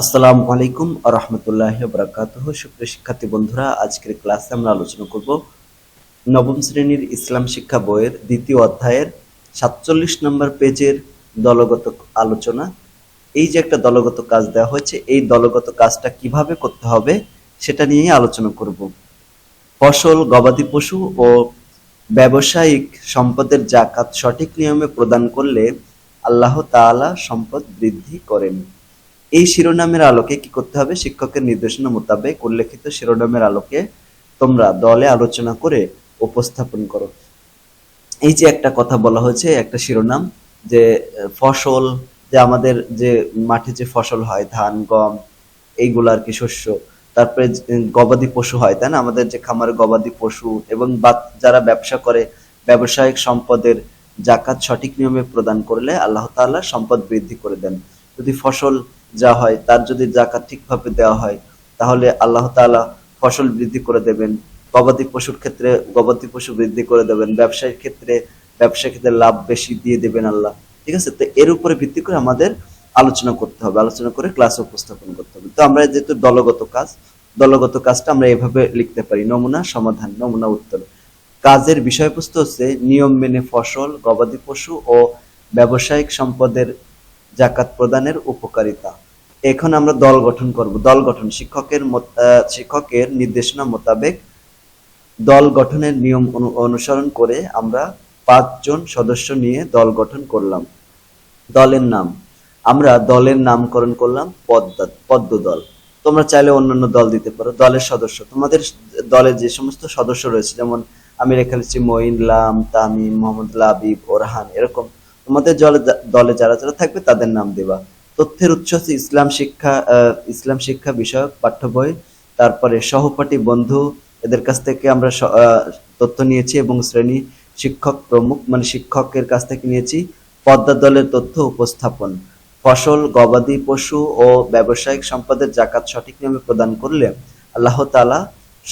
আসসালামু আলাইকুম রহমতুল্লাহ বরাকাত সুপ্রিয় শিক্ষার্থী বন্ধুরা, আজকের ক্লাসে আমরা আলোচনা করব নবম শ্রেণির ইসলাম শিক্ষা বইয়ের দ্বিতীয় অধ্যায়ের সাতচল্লিশ নম্বর পেজের দলগত আলোচনা। এই যে একটা দলগত কাজ দেওয়া হয়েছে, এই দলগত কাজটা কীভাবে করতে হবে সেটা নিয়েই আলোচনা করব। ফসল, গবাদি পশু ও ব্যবসায়িক সম্পদের জাকাত সঠিক নিয়মে প্রদান করলে আল্লাহ তাআলা সম্পদ বৃদ্ধি করেন। এই শিরোনামের আলোকে কি করতে হবে? শিক্ষকের নির্দেশনা মোতাবেক উল্লেখিত শিরোনামের আলোকে তোমরা দলে আলোচনা করে উপস্থাপন করো। এই যে একটা কথা বলা হয়েছে, একটা শিরোনাম যে, ফসল, যে আমাদের যে মাঠে যে ফসল হয়, ধান, গম, এইগুলো আর কি শস্য, তারপরে গবাদি পশু হয়, তাই না? আমাদের যে খামারে গবাদি পশু এবং যারা ব্যবসা করে, ব্যবসায়িক সম্পদের জাকাত সঠিক নিয়মে প্রদান করলে আল্লাহ তাআলা সম্পদ বৃদ্ধি করে দেন। যদি ফসল যা হয় তার যদি জাকাত ঠিকভাবে দেওয়া হয়, তাহলে আল্লাহ তাআলা ফসল বৃদ্ধি করে দেবেন, গবাদি পশুর ক্ষেত্রে গবাদি পশু বৃদ্ধি করে দেবেন ব্যবসায়িক ক্ষেত্রে ব্যবসা ক্ষেত্রে লাভ বেশি দিয়ে দেবেন আল্লাহ। ঠিক আছে? তো এর উপরে ভিত্তি করে আমাদের আলোচনা করতে হবে, আলোচনা করে ক্লাসে উপস্থাপন করতে হবে। তো আমরা যেহেতু দলগত কাজ, দলগত কাজটা আমরা এভাবে লিখতে পারি, নমুনা, সমাধান, নমুনা, উত্তর। কাজের বিষয়বস্তু হচ্ছে নিয়ম মেনে ফসল, গবাদি পশু ও ব্যবসায়িক সম্পদের জাকাত প্রদানের উপকারিতা। এখন আমরা দল গঠন করব। দল গঠন, শিক্ষকের শিক্ষকের নির্দেশনা মোতাবেক দল গঠনের নিয়ম অনু- অনুসরণ করে আমরা পাঁচজন সদস্য নিয়ে দল গঠন করলাম। দলের নাম। আমরা দলের নামকরণ করলাম পদ্মা পদ্ম দল তোমরা চাইলে অন্যান্য দল দিতে পারো, দলের সদস্য। তোমাদের দলে যে সমস্ত সদস্য রয়েছে, যেমন আমি রেখে দিচ্ছি মঈন, লাম, তামিম, মোহাম্মদ, লাবিব, ওরহান, এরকম। তোমাদের দলে যারা যারা থাকবে তাদের নাম দেবা। তথ্যের উৎস হচ্ছে ইসলাম শিক্ষা ইসলাম শিক্ষা বিষয়ক পাঠ্য বই তারপরে সহপাঠী বন্ধু, এদের কাছ থেকে আমরা তথ্য নিয়েছি এবং শ্রেণি শিক্ষক প্রমুখ মানে শিক্ষকের কাছ থেকে নিয়েছি, পদ্মা দলের তথ্য উপস্থাপন। ফসল, গবাদি পশু ও ব্যবসায়িক সম্পদের জাকাত সঠিক নিয়মে প্রদান করলে আল্লাহ তাআলা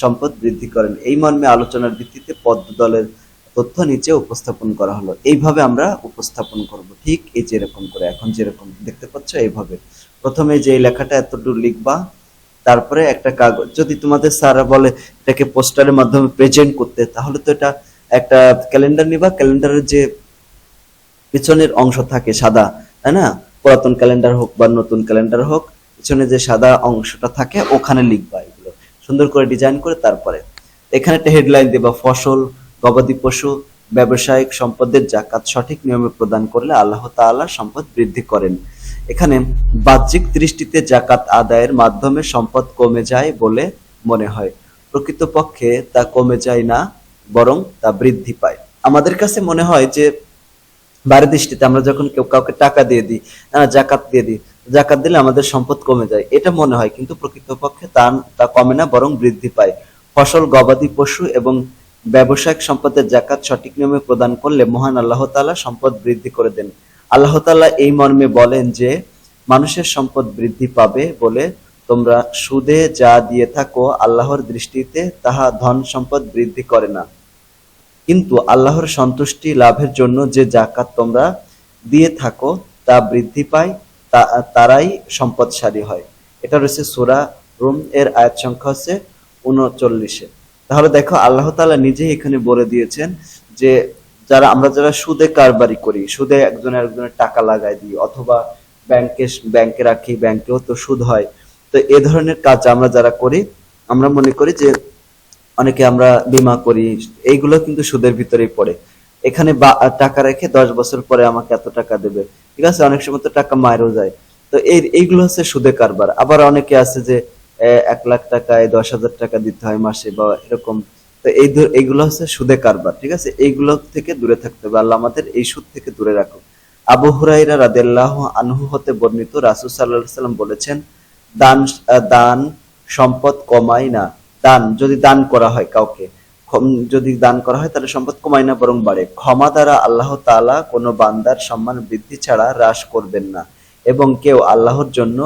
সম্পদ বৃদ্ধি করেন। এই মর্মে আলোচনার ভিত্তিতে পদ্ম দলের তথ্য নিচে উপস্থাপন করা হলো। এইভাবে আমরা উপস্থাপন করব। ঠিক এই যেরকম করে এখন যেরকম দেখতে পাচ্ছ, এইভাবে। প্রথমে যে লেখাটা এতটুকু লিখবা, তারপরে একটা কাগজ। যদি তোমাদের স্যাররা বলে এটাকে পোস্টারের মাধ্যমে প্রেজেন্ট করতে, তাহলে তো এটা একটা ক্যালেন্ডার নিবা। ক্যালেন্ডারের যে পিছনের অংশ থাকে সাদা, তাই না? পুরাতন ক্যালেন্ডার হোক বা নতুন ক্যালেন্ডার হোক, পিছনে যে সাদা অংশটা থাকে, ওখানে লিখবা এগুলো। সুন্দর করে ডিজাইন করে তারপরে এখানে একটা হেডলাইন দেবা, ফসল গবাদি পশু ব্যবসায়িক সম্পদের জাকাত সঠিক নিয়মে প্রদান করলে আল্লাহ তাআলা সম্পদ বৃদ্ধি করেন। এখানে বাহ্যিক দৃষ্টিতে জাকাত আদায়ের মাধ্যমে সম্পদ কমে যায় বলে মনে হয়। প্রকৃতপক্ষে তা কমে যায় না বরং তা বৃদ্ধি পায়। আমাদের কাছে মনে হয় যে বাইরের দৃষ্টিতে আমরা যখন কেউ কাউকে টাকা দিয়ে দিই আহ, জাকাত দিয়ে দিই জাকাত দিলে আমাদের সম্পদ কমে যায়। এটা মনে হয় কিন্তু প্রকৃতপক্ষে তা তা কমে না বরং বৃদ্ধি পায়। ফসল গবাদি পশু এবং ব্যবসায়িক সম্পদের জাকাত সঠিক নিয়মে প্রদান করলে মহান আল্লাহ তালা সম্পদ বৃদ্ধি করে দেন। আল্লাহ তাআলা এই মর্মে বলেন যে, মানুষের সম্পদ বৃদ্ধি পাবে বলে তোমরা সুদে যা দিয়ে থাকো আল্লাহর দৃষ্টিতে, তাহা ধন সম্পদ বৃদ্ধি করে না। কিন্তু আল্লাহর সন্তুষ্টি লাভের জন্য যে জাকাত তোমরা দিয়ে থাকো, তা বৃদ্ধি পায় তারাই সম্পদশালী হয়। এটা রয়েছে সূরা রুম, এর আয়াত সংখ্যা হচ্ছে উনচল্লিশে। তাহলে দেখো, আল্লাহ তাআলা নিজেই এখানে বলে দিয়েছেন যে যারা, আমরা যারা সুদে কারবারি করি, সুদে একজন একজনের টাকা লাগাই দিই, অথবা ব্যাংকে ব্যাংকে রাখি ব্যাংকেও তো সুদ হয়, তো এ ধরনের কাজ আমরা যারা করি, আমরা মনে করি যে অনেকে আমরা বীমা করি, এইগুলো কিন্তু সুদের ভিতরেই পড়ে। এখানে টাকা রেখে দশ বছর পরে আমাকে এত টাকা দেবে। ঠিক আছে, অনেক সময় তো টাকা মায়েরও যায়। তো এই, এইগুলো হচ্ছে সুদে কারবার। আবার অনেকে আছে যে এক লাখ টাকায় দশ হাজার টাকা দিতে হয় মাসে বা এরকম। তো এই এইগুলো হচ্ছে সুদে কারবার, ঠিক আছে? এইগুলো থেকে দূরে থাকতে হবে। আল্লাহ আমাদের এই সুদ থেকে দূরে রাখো আবু হুরাইরা রাদিয়াল্লাহু আনহু হতে বর্ণিত রাসূল আলাইহি সাল্লাম বলেছেন, দান দান সম্পদ কমায় না। দান, যদি দান করা হয় কাউকে যদি দান করা হয় তাহলে সম্পদ কমায় না, বরং বাড়ে। ক্ষমা দ্বারা আল্লাহ তাআলা কোনো বান্দার সম্মান বৃদ্ধি ছাড়া হ্রাস করবেন না। এবং কেউ আল্লাহর জন্য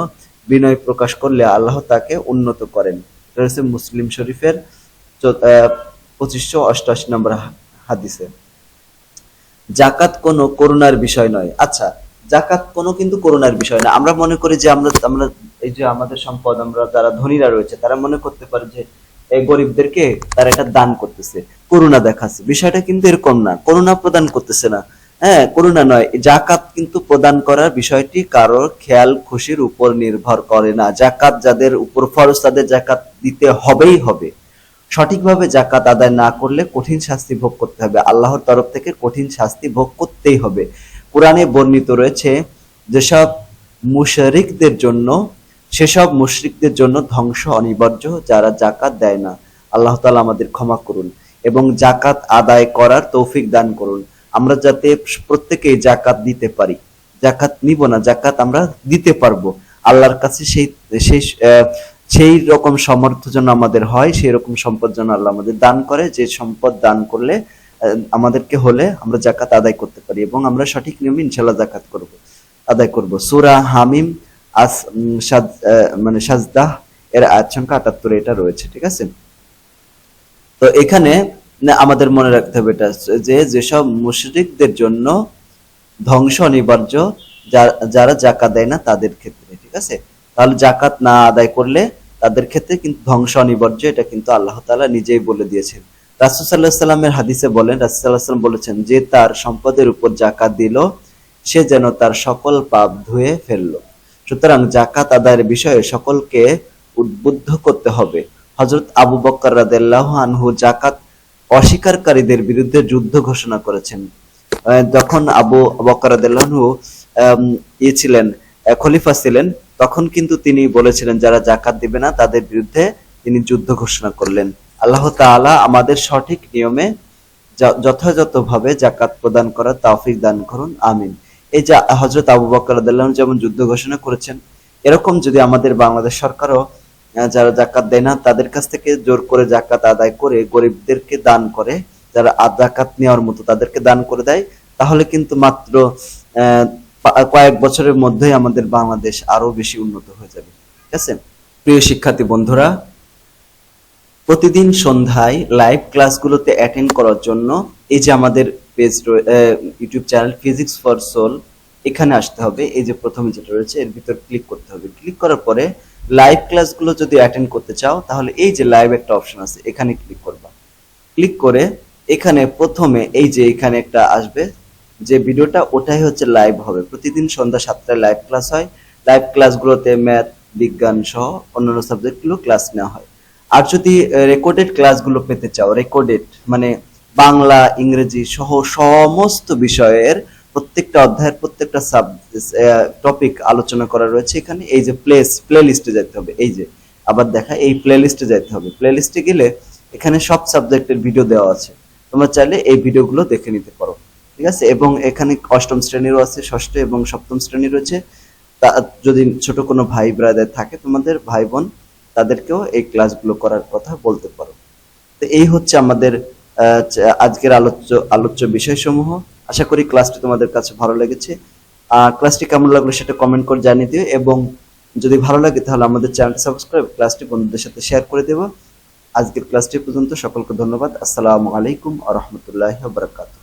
বিনয় প্রকাশ করলে আল্লাহ তাকে উন্নত করেন। এটা মুসলিম শরীফের পঁচিশশো অষ্টআশি নম্বর হাদিসে। জাকাত কোনো করুণার বিষয় নয়। আচ্ছা জাকাত কোনো কিন্তু করুণার বিষয় না। আমরা মনে করি যে আমরা আমরা এই যে আমাদের সম্পদ, আমরা যারা ধনীরা রয়েছে, তারা মনে করতে পারে যে এই গরিবদেরকে তারা এটা দান করতেছে, করুণা দেখাচ্ছে। বিষয়টা কিন্তু এরকম না। করুণা প্রদান করতেছে না। হ্যাঁ করুণা নয়। জাকাত কিন্তু প্রদান করার বিষয়টি কারোর খেয়াল, খুশির উপর নির্ভর করে না। জাকাত যাদের উপর ফরজ, তাদের জাকাত দিতে হবেই হবে। সঠিকভাবে জাকাত আদায় না করলে কঠিন শাস্তি ভোগ করতে হবে। আল্লাহর তরফ থেকে কঠিন শাস্তি ভোগ করতেই হবে। কোরআনে বর্ণিত রয়েছে, যেসব মুশরিকদের জন্য, সেসব মুশরিকদের জন্য ধ্বংস অনিবার্য, যারা জাকাত দেয় না। আল্লাহ তাআলা আমাদের ক্ষমা করুন এবং জাকাত আদায় করার তৌফিক দান করুন। আমরা যাতে প্রত্যেকেই জাকাত দিতে পারি। জাকাত নিব না, জাকাত আমরা দিতে পারব। আল্লাহর কাছে সেই সেই সেই রকম সামর্থ্য যেন আমাদের হয়, সেই রকম সম্পদ যেন আল্লাহ আমাদের দান করে। যে সম্পদ দান করলে আমাদেরকে হলে আমরা জাকাত আদায় করতে পারি এবং আমরা সঠিক নিয়মে ইনশাল্লাহ জাকাত করব, আদায় করব। সুরা হামিম আস সাজ- মানে সাজদাহ এর আয়াত সংখ্যা আটাত্তর, এটা রয়েছে, ঠিক আছে? তো এখানে আমাদের মনে রাখতে হবে এটা, যে যেসব মুশরিকদের জন্য ধ্বংস অনিবার্য যারা জাকাত দেয় না তাদের ক্ষেত্রে, ঠিক আছে? তাহলে জাকাত না আদায় করলে তাদের ক্ষেত্রে কিন্তু ধ্বংস অনিবার্য, এটা কিন্তু আল্লাহ তাআলা নিজেই বলে দিয়েছেন। রাসূল আলাইহি সাল্লামের হাদিসে বলেন, রাসূল আলাইহি সাল্লাম বলেছেন, যে তার সম্পদের উপর জাকাত দিল, সে যেন তার সকল পাপ ধুয়ে ফেলল। সুতরাং জাকাত আদায়ের বিষয়ে সকলকে উদ্বুদ্ধ করতে হবে। হযরত আবু বকর রাদিয়াল্লাহু আনহু জাকাত অস্বীকারীদের বিরুদ্ধে যুদ্ধ ঘোষণা করেছেন। যখন আবু বকর রাদিয়াল্লাহু আনহু ইয়ে ছিলেন খলিফা ছিলেন, তখন কিন্তু তিনি বলেছিলেন, যারা জাকাত দিবে না, তাদের বিরুদ্ধে তিনি যুদ্ধ ঘোষণা করলেন। আল্লাহ তাআলা আমাদের সঠিক নিয়মে যথাযথভাবে জাকাত প্রদান করার তৌফিক দান করুন, আমিন। এই যে হযরত আবু বকর যেমন যুদ্ধ ঘোষণা করেছেন, এরকম যদি আমাদের বাংলাদেশ সরকারও যারা জাকাত দেয় না, তাদের কাছ থেকে জোর করে জাকাত আদায় করে গরিবদেরকে দান করে। যারা জাকাত নেওয়ার মতো তাদেরকে দান করে দেয়। তাহলে কিন্তু মাত্র কয়েক বছরের মধ্যেই আমাদের বাংলাদেশ আরও বেশি উন্নত হয়ে যাবে। ঠিক আছে? প্রিয় শিক্ষার্থী বন্ধুরা, প্রতিদিন সন্ধ্যায় লাইভ ক্লাসগুলোতে অ্যাটেন্ড করার জন্য এই যে আমাদের page YouTube channel physics for soul এখানে আসতে হবে। এই যে প্রথমে যেটা রয়েছে, এর ভিতর ক্লিক করতে হবে। ক্লিক করার পরে লাইভ ক্লাসগুলো যদি অ্যাটেন্ড করতে চাও, তাহলে এই যে লাইভ একটা অপশন আছে, এখানে ক্লিক করবা। ক্লিক করে এখানে প্রথমে এই যে এখানে একটা আসবে, যে ভিডিওটা ওটাই হচ্ছে লাইভ হবে। প্রতিদিন সন্ধ্যা সাতটায় লাইভ ক্লাস হয়। লাইভ ক্লাসগুলোতে ম্যাথ বিজ্ঞান সহ অন্যান্য সাবজেক্টগুলো ক্লাস নেওয়া হয়। আর যদি রেকর্ডেড ক্লাসগুলো পেতে চাও রেকর্ডেড মানে বাংলা, ইংরেজি সহ সমস্ত বিষয়ের প্রত্যেকটা অধ্যায়ের প্রত্যেকটা সাব টপিক আলোচনা করা রয়েছে এখানে। এই যে প্লেস প্লে লিস্টে যেতে হবে। এই যে, আবার দেখা, এই প্লে লিস্টে যেতে হবে। প্লে লিস্টে গেলে এখানে সব সাবজেক্টের ভিডিও দেওয়া আছে। তোমরা চাইলে এই ভিডিওগুলো দেখে নিতে পারো। ঠিক আছে? এবং এখানে অষ্টম শ্রেণীরও আছে, ষষ্ঠ এবং সপ্তম শ্রেণি রয়েছে। তা, যদি ছোট কোনো ভাই ব্রাদার থাকে, তোমাদের ভাই বোন, তাদেরকেও এই ক্লাসগুলো করার কথা বলতে পারো। তো এই হচ্ছে আমাদের আজকের আলোচ্য আলোচ্য বিষয়সমূহ। আশা করি ক্লাসটি তোমাদের কাছে ভালো লেগেছে। আর ক্লাসটি কেমন লাগল সেটা কমেন্ট করে জানিয়ে দিও এবং যদি ভালো লাগে তাহলে আমাদের চ্যানেলটি সাবস্ক্রাইব ক্লাসটি বন্ধুদের সাথে শেয়ার করে দেবো আজকের ক্লাসটি পর্যন্ত সকলকে ধন্যবাদ। আসসালামু আলাইকুম আ রহমতুল্লাহ বারাকাতুহ।